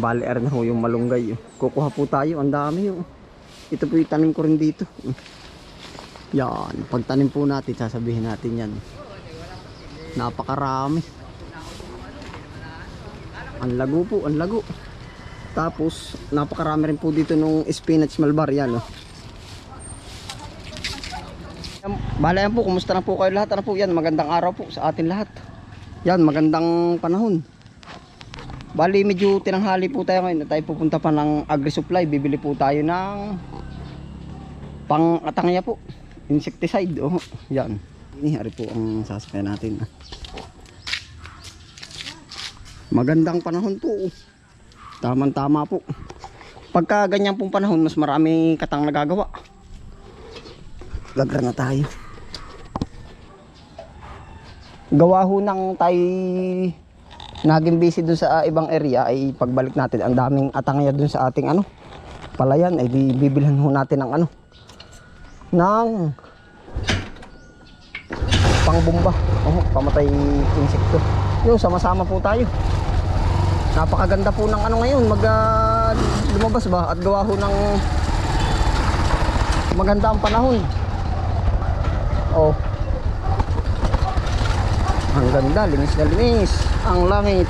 Bali, na ho yung malunggay. oh. Kukuha po tayo, ang dami. Oh. Ito po yung ko rin dito. Yan, pagtanim po natin, sasabihin natin yan. Napakarami. Ang lago po, ang lago. Tapos, napakarami rin po dito nung spinach malbar yan. Oh. Yan, Bala yan po, kumusta na po kayo lahat? Ano po yan? Magandang araw po sa atin lahat. Yan, magandang panahon. Bali, medyo tinanghali po tayo ngayon. Tayo pupunta pa ng agri-supply. Bibili po tayo ng pang-atangya po. Insecticide. Oh, yan. Ini, hari po ang sasakyan natin. Magandang panahon po. Tamang-tama po. Pagka ganyan pong panahon, mas marami katang nagagawa. Gagra na tayo. Gawa ho ng tayo naging busy dun sa ah, ibang area ay pagbalik natin ang daming atangya dun sa ating ano palayan ay di, bibilhan ho natin ng ano ng pangbomba oh, pamatay insekto. Yung sama-sama po tayo. Napakaganda po ng ano ngayon mag ah, lumabas ba? At gawa ho ng maganda ang panahon. Oh ganda, linis na linis. Ang langit.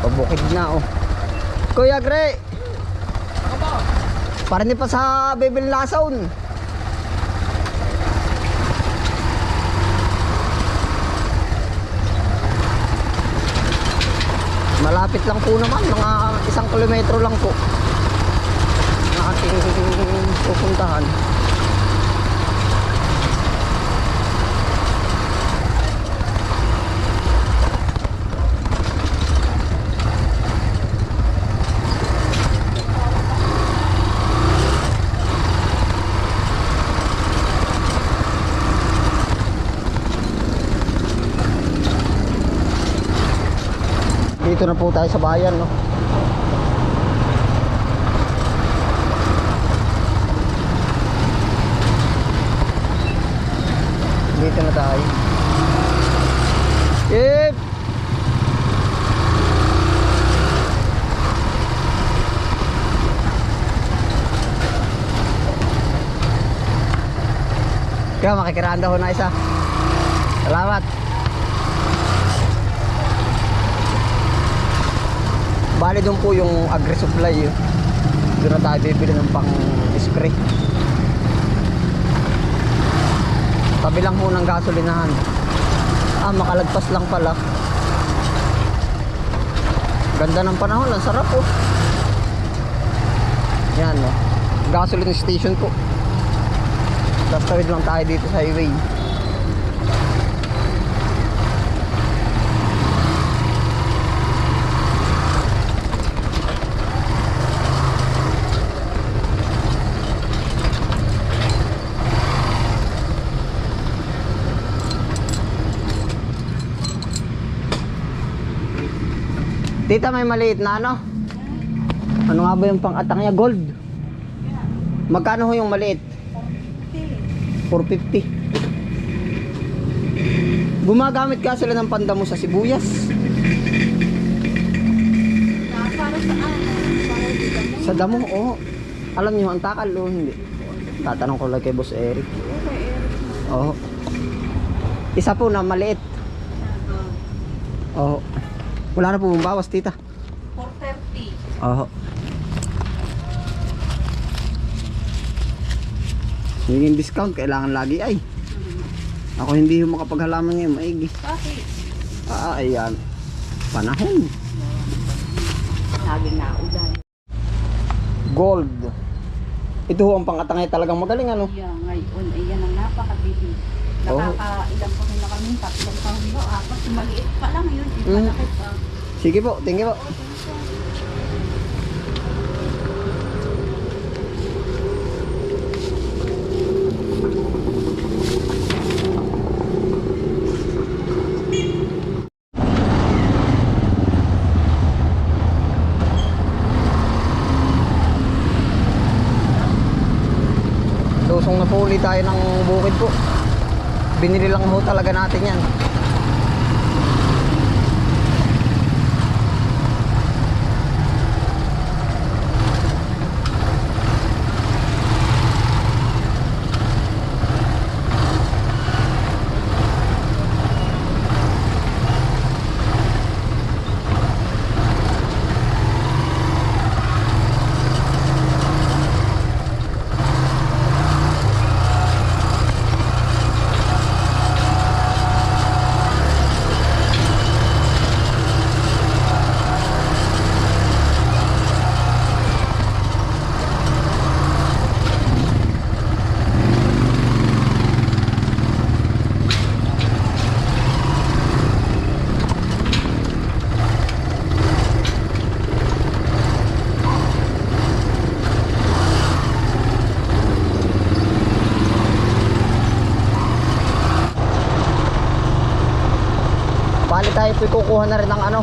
Pabukid na oh. Kuya Gre. Para ni pa sa Bebel Lason. Malapit lang po naman, mga isang kilometro lang po. Ang ating pupuntahan. Dito na po tayo sa bayan, no? Dito na tayo. Yep! Kaya makikiraan daw na isa. Salamat. Bali doon po yung agri-supply yun. Doon na tayo bibili ng pang spray. Tabi lang po ng gasolinahan. Ah, makalagpas lang pala. Ganda ng panahon, ang sarap po. Yan no. Gasoline station po. Tapos tawid lang tayo dito sa highway. Tita, may maliit na ano? Ano nga ba yung pang-atang niya? Gold. Magkano ho yung maliit? 450. Gumagamit ka sila ng pandamo sa sibuyas. Dito. Sa damo, oo. Alam niyo ang takal o hindi? Tatanong ko lang kay Boss Eric. Oo. Isa po na maliit. Oo. Wala na po bawas, tita. 430. Oo. Hingin discount, kailangan lagi ay. Ako hindi yung makapaghalaman ngayon, maigi. Bakit? Ah, ayan. Panahon. Laging naulan. Gold. Ito ho ang pangatangay talagang magaling ano. Yeah, ngayon, ayan ang napakabili. Oh. Nakakailang po na kami, tatlong ba, apat, maliit pa lang yun, Mm. malaki pa. Sige po, thank you po. Tusong na po ulit tayo ng bukid po. Binili lang ho talaga natin yan. Kukuha na rin ng ano,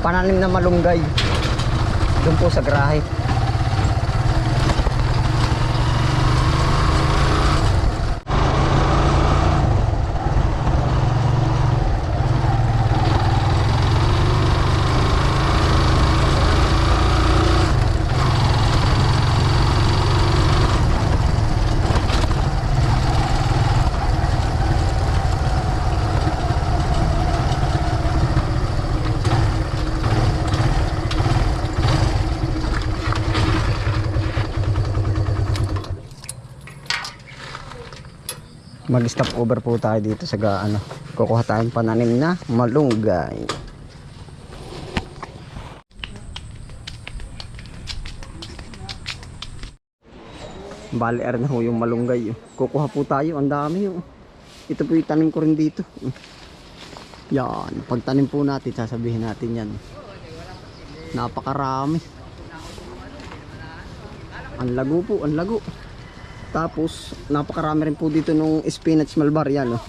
pananim na malunggay. Doon po sa grahe. Mag-stop over po tayo dito sa ga, ano, kukuha tayong pananim na malunggay. Bali er na ho yung malunggay. oh. Kukuha po tayo, ang dami oh. Ito po yung tanim ko rin dito. Yan, pag tanim po natin, sasabihin natin yan. Napakarami. Ang lago po, ang lago. Tapos, napakarami rin po dito nung spinach malbar yan. Oh.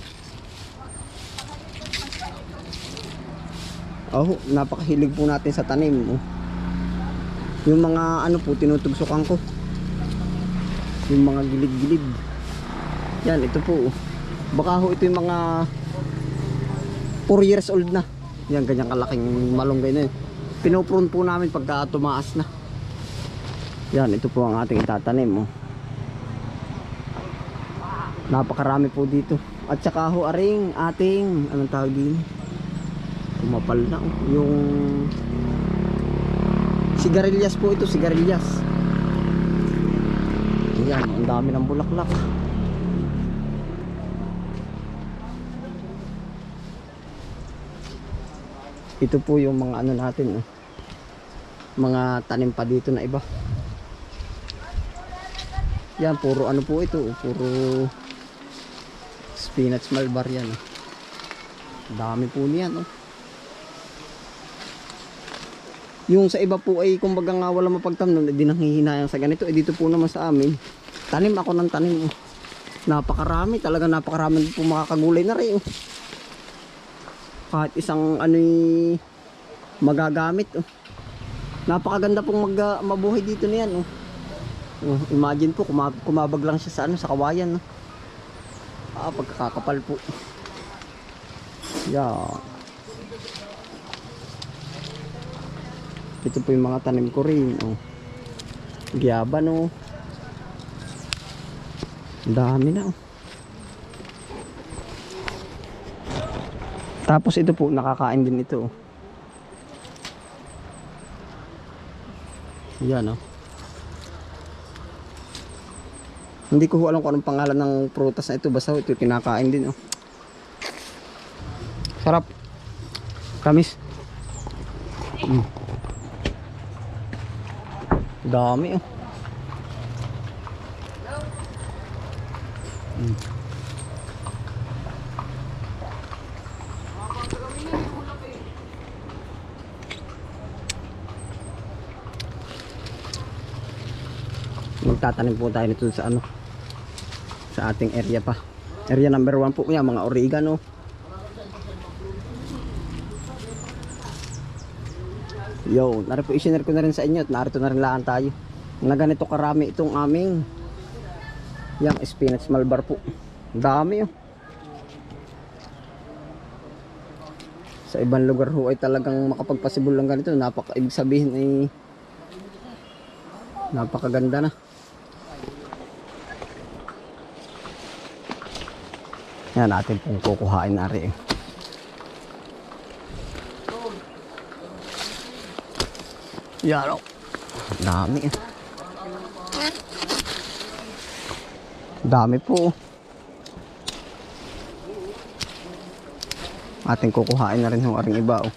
Oh, napakahilig po natin sa tanim. Oh. Yung mga ano po, tinutugsukan ko. Yung mga gilid-gilid. Yan, ito po. oh. Baka ho ito yung mga 4 years old na. Yan, ganyan kalaking malunggay na yun. Pinoprune po namin pagka tumaas na. Yan, ito po ang ating itatanim. Oh. Napakarami po dito. At saka ho aring ating anong tawag din? Kumapal na oh. yung sigarilyas po ito, sigarilyas. Ayan, ang dami ng bulaklak. Ito po yung mga ano natin, oh. mga tanim pa dito na iba. Yan, puro ano po ito, oh, puro spinach malbar yan. oh. Dami po niyan, oh. Yung sa iba po ay kumbaga nga wala mapagtamnan, hindi nanghihinayang sa ganito. Eh dito po naman sa amin, tanim ako ng tanim. oh. Napakarami, talaga napakarami po makakagulay na rin. oh. Kahit isang ano magagamit. Oh. Napakaganda pong mag, ah, mabuhay dito niyan. Oh. Oh, imagine po kumab kumabag lang siya sa ano sa kawayan. No? Ah, pagkakapal po. Yeah. Ito po yung mga tanim ko rin. Oh. Giyaban oh. Dami na oh. Tapos ito po nakakain din ito. oh. Yan oh. Hindi ko alam kung anong pangalan ng prutas na ito. Basta ito kinakain din. Oh. Sarap. Kamis. Mm. Dami oh. Mm. Magtatanim po tayo nito sa ano sa ating area pa. Area number 1 po yan, mga oregano. Yo, nari po isinare ko na rin sa inyo at narito na rin lang tayo. Na ganito karami itong aming Yang spinach malbar po. Dami oh. Sa ibang lugar ho ay talagang makapagpasibol lang ganito. Napaka, ibig sabihin ay napakaganda na. Yan natin pong kukuhain na rin. Yan o. Dami. eh. Dami po. Ating kukuhain na rin yung aring iba oh.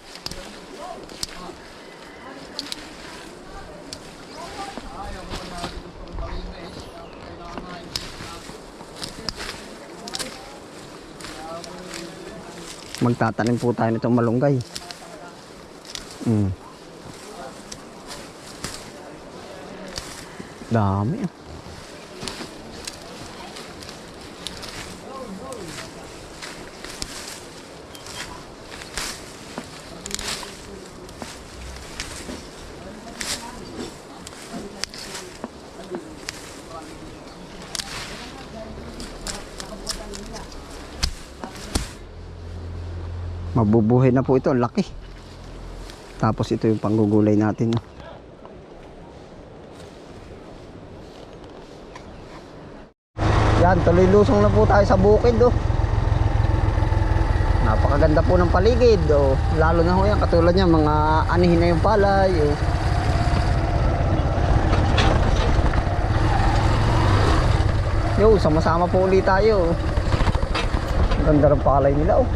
Magtatanim po tayo nitong malunggay. Mm. Dami. ah. Mabubuhay na po ito, laki. Tapos ito yung panggugulay natin. no. Yan, tuloy lusong na po tayo sa bukid oh. Napakaganda po ng paligid oh. Lalo na ho yan, katulad niya mga anihin na yung palay oh. Yo, sama-sama po ulit tayo. oh. Ganda ng palay nila oh.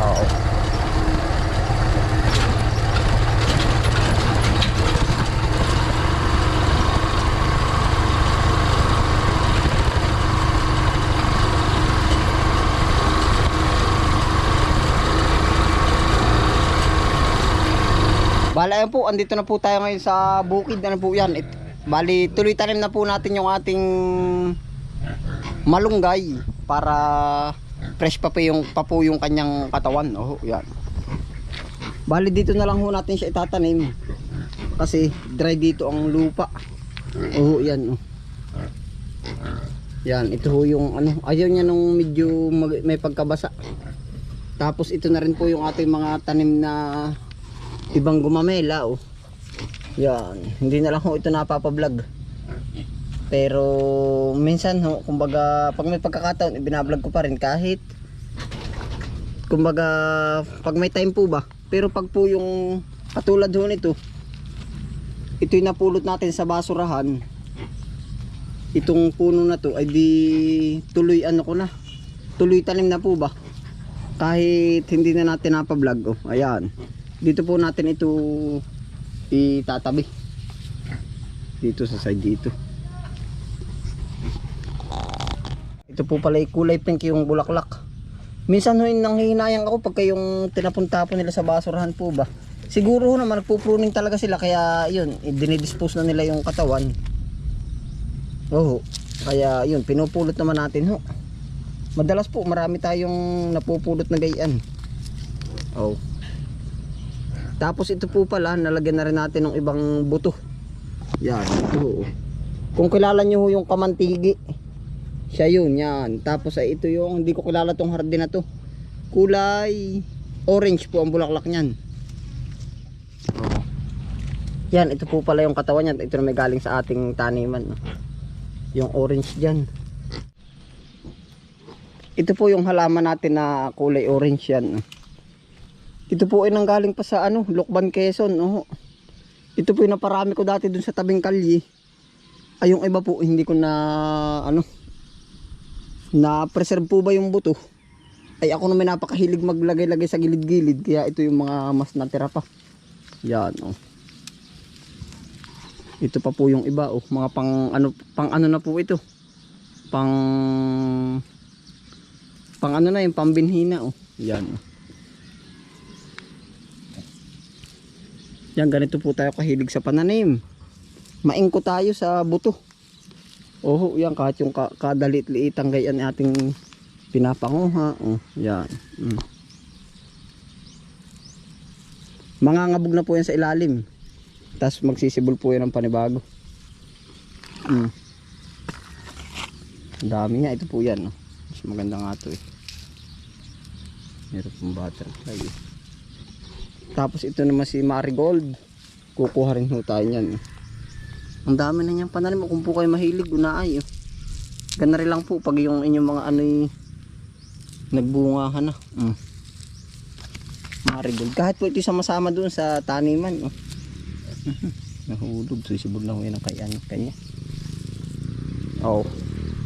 Oo. Bala yan po, andito na po tayo ngayon sa bukid. Ano po yan? It, bali, tuloy tanim na po natin yung ating malunggay para fresh pa po yung, pa po yung kanyang katawan. Oh, yan. Bali dito na lang ho natin siya itatanim. Kasi dry dito ang lupa. Oh, yan. Oh. Yan, ito ho yung ano, ayaw niya nung medyo mag- may pagkabasa. Tapos ito na rin po yung ating mga tanim na ibang gumamela oh. Yan, hindi na lang ho ito napapablog. Pero minsan ho, kumbaga pag may pagkakataon, ibinablog ko pa rin kahit kumbaga pag may time po ba. Pero pag po yung katulad ho nito, ito yung napulot natin sa basurahan. Itong puno na to ay di tuloy ano ko na. Tuloy tanim na po ba? Kahit hindi na natin napablog oh. Ayan. Dito po natin ito itatabi. Dito sa side dito. Ito po pala kulay pink yung bulaklak. Minsan ho nang hinayang ako pagka yung tinapunta po nila sa basurahan po ba. Siguro ho naman nagpupruning talaga sila kaya yun, dinidispose na nila yung katawan. Oo. Kaya yun, pinupulot naman natin ho. Madalas po marami tayong napupulot na gayan. Oh. Tapos ito po pala, nalagyan na rin natin ng ibang buto. Yan, ito. Kung kilala nyo yung kamantigi, siya yun, yan. Tapos ay ito yung, hindi ko kilala tong hardin na to. Kulay orange po ang bulaklak niyan. Oo. Yan, ito po pala yung katawan niyan. Ito na may galing sa ating taniman. Yung orange dyan. Ito po yung halaman natin na kulay orange yan. no. Ito po ay nanggaling pa sa ano, Lokban Quezon. Oh. Ito po yung naparami ko dati dun sa tabing kalye. Ay yung iba po hindi ko na ano na preserve po ba yung buto. Ay ako naman napakahilig maglagay-lagay sa gilid-gilid kaya ito yung mga mas natira pa. Yan oh. Ito pa po yung iba oh, mga pang ano pang ano na po ito. Pang pang ano na yung pambinhina oh. Yan. oh. Yan, ganito po tayo kahilig sa pananim. Maingko tayo sa buto. Oho, yan, kahit yung ka kadalit-liitang gayan ating pinapanguha. Oh, yan. Mm. Mangangabog na po yan sa ilalim. Tapos magsisibol po yan ng panibago. Mm. Ang dami nga, ito po yan. Oh. Mas maganda nga ito eh. Meron pong butterfly eh. Tapos ito naman si Marigold. Kukuha rin ho tayo niyan. Ang dami na niyang pananim. Kung po kayo mahilig, unaay. Oh. Gana rin lang po pag yung inyong mga ano nagbungahan na. Mm. Marigold. Kahit po ito sama-sama doon sa taniman. Oh. Nahulog. Susibog na ho yan ang kaya, kanya. Oh.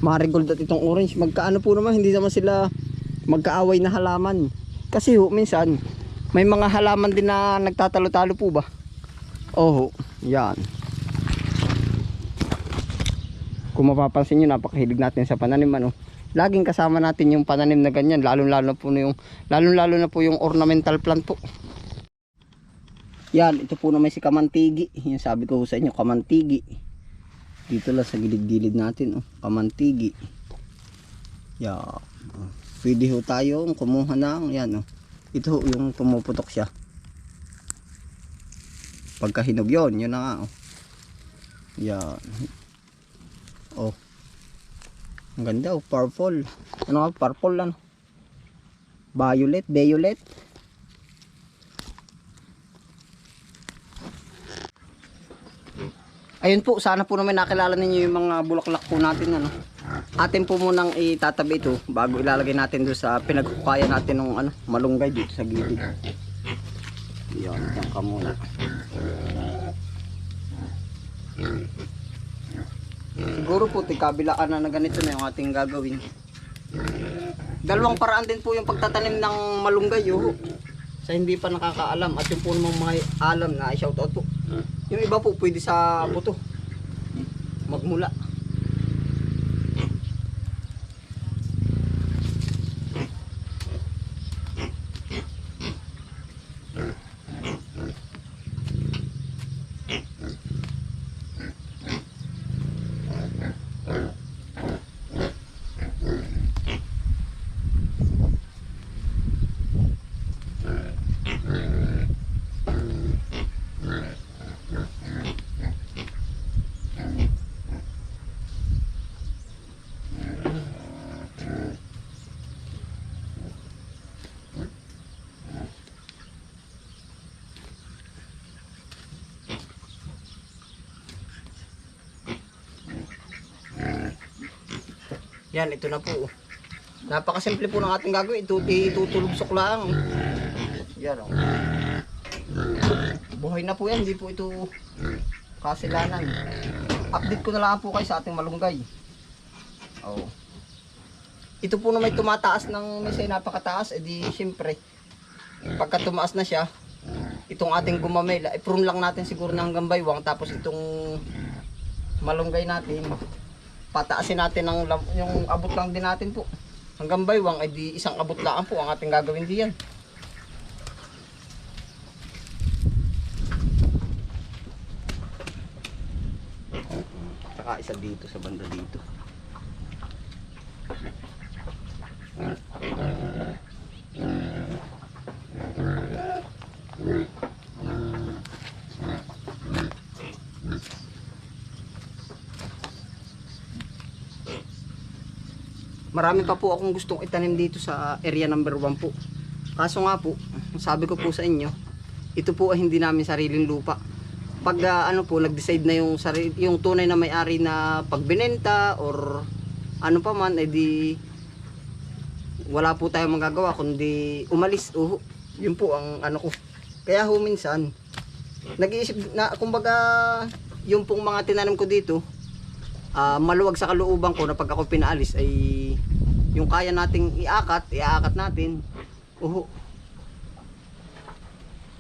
Marigold at itong orange. Magkaano po naman. Hindi naman sila magkaaway na halaman. Kasi ho, minsan, may mga halaman din na nagtatalo-talo po ba? Oo, yan. Kung mapapansin nyo, napakahilig natin sa pananim ano. Laging kasama natin yung pananim na ganyan, lalo-lalo na po yung lalo-lalo na po yung ornamental plant po. Yan, ito po naman si kamantigi. Yung sabi ko sa inyo, kamantigi. Dito lang sa gilid-gilid natin, oh, kamantigi. Yan. Pwede ho tayong kumuha ng, yan oh. Ito yung pumuputok siya. Pagka hinog yun, yun na nga oh. Yan. Oh. Ang ganda oh, purple. Ano nga, purple ano? Violet, violet. Ayun po, sana po naman nakilala ninyo yung mga bulaklak po natin ano. Atin po munang itatabi ito bago ilalagay natin doon sa pinagkukaya natin ng ano, malunggay dito sa gilid. Yan, yan ka muna. Siguro po, tikabilaan na na ganito na yung ating gagawin. Dalawang paraan din po yung pagtatanim ng malunggay, yo. Sa hindi pa nakakaalam at yung po namang mga alam na i-shoutout po. Yung iba po pwede sa buto. Magmula. Yan, ito na po. Napakasimple po ng ating gagawin. Ito, itutulubsok lang. Yan o. Buhay na po yan. Hindi po ito kasilanan. Update ko na lang po kayo sa ating malunggay. Oh. Ito po na may tumataas ng misay napakataas. Eh di, syempre, pagka tumaas na siya, itong ating gumamela, i-prune lang natin siguro ng hanggang baywang. Tapos itong malunggay natin, pataasin natin ng lam- yung abot lang din natin po. Hanggang baywang ay di isang abot lang po ang ating gagawin diyan. Saka isa dito sa banda dito. Marami pa po akong gustong itanim dito sa area number 1 po. Kaso nga po, sabi ko po sa inyo, ito po ay hindi namin sariling lupa. Pag ah, ano po, nag-decide na yung, sarili, yung tunay na may-ari na pagbinenta or ano pa man, edi wala po tayong magagawa kundi umalis. Uh, yun po ang ano ko. Kaya ho minsan, nag-iisip na, kumbaga, yung pong mga tinanim ko dito, ah, maluwag sa kalooban ko na pag ako pinaalis ay yung kaya nating iakat, iakat natin. Uho.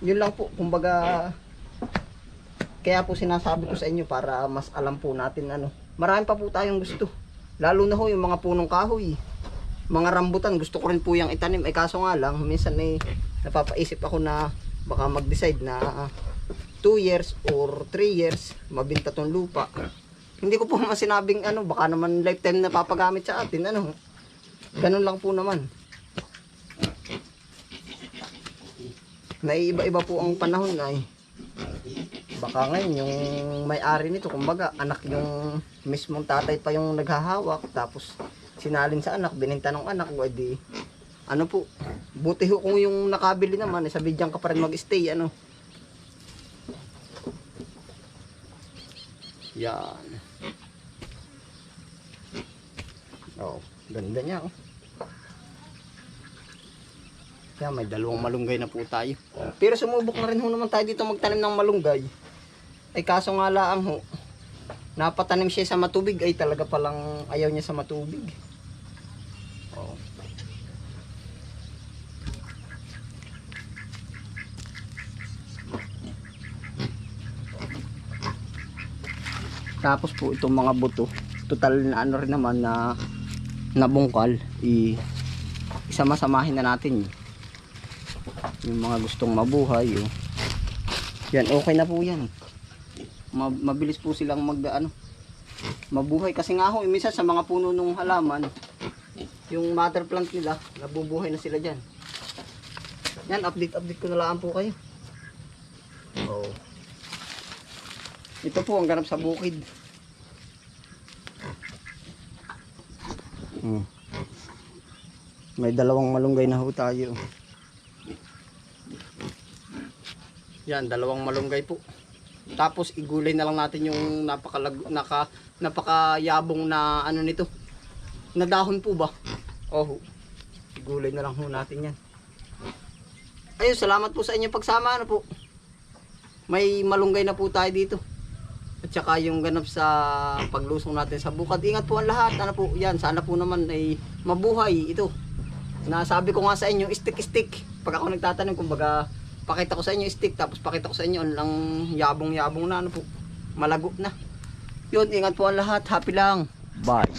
Yun lang po, kumbaga kaya po sinasabi ko sa inyo para mas alam po natin ano. Marami pa po tayong gusto. Lalo na ho yung mga punong kahoy. Mga rambutan, gusto ko rin po yung itanim. Ay kaso nga lang, minsan eh, napapaisip ako na baka mag-decide na 2 years or 3 years, mabinta tong lupa. Hindi ko po naman sinabing ano, baka naman lifetime na papagamit sa atin, ano. Ganun lang po naman. Naiiba-iba po ang panahon ay. Baka ngayon yung may-ari nito, kumbaga anak yung mismong tatay pa yung naghahawak tapos sinalin sa anak, bininta ng anak, o ano po, buti ho kung yung nakabili naman, eh, sabi diyan ka pa rin mag-stay, ano. Yan. Oh, ganda niya, oh. Kaya may dalawang malunggay na po tayo. Pero sumubok na rin ho naman tayo dito magtanim ng malunggay. Ay kaso nga lang ho, napatanim siya sa matubig ay talaga palang ayaw niya sa matubig. Oh. Tapos po itong mga buto, total na ano rin naman na nabungkal, i isama-samahin na natin. Yung mga gustong mabuhay, oh. Yan, okay na po yan. Ma- mabilis po silang mag ano, mabuhay kasi nga ho, minsan sa mga puno ng halaman, yung mother plant nila, nabubuhay na sila diyan. Yan, update update ko na lang po kayo. Oh. Ito po ang ganap sa bukid. May dalawang malunggay na ho tayo. Yan, dalawang malunggay po. Tapos igulay na lang natin yung napakalag naka napakayabong na ano nito. Na dahon po ba? Oh. Igulay na lang ho natin 'yan. Ayun, salamat po sa inyong pagsama ano po. May malunggay na po tayo dito. At saka yung ganap sa paglusong natin sa bukad. Ingat po ang lahat. Ano po, yan. Sana po naman ay mabuhay ito. Nasabi ko nga sa inyo, stick-stick. Pag ako nagtatanong, kumbaga, pakita ko sa inyo stick, tapos pakita ko sa inyo ang yabong-yabong na, ano po, malago na. Yun, ingat po ang lahat. Happy lang. Bye.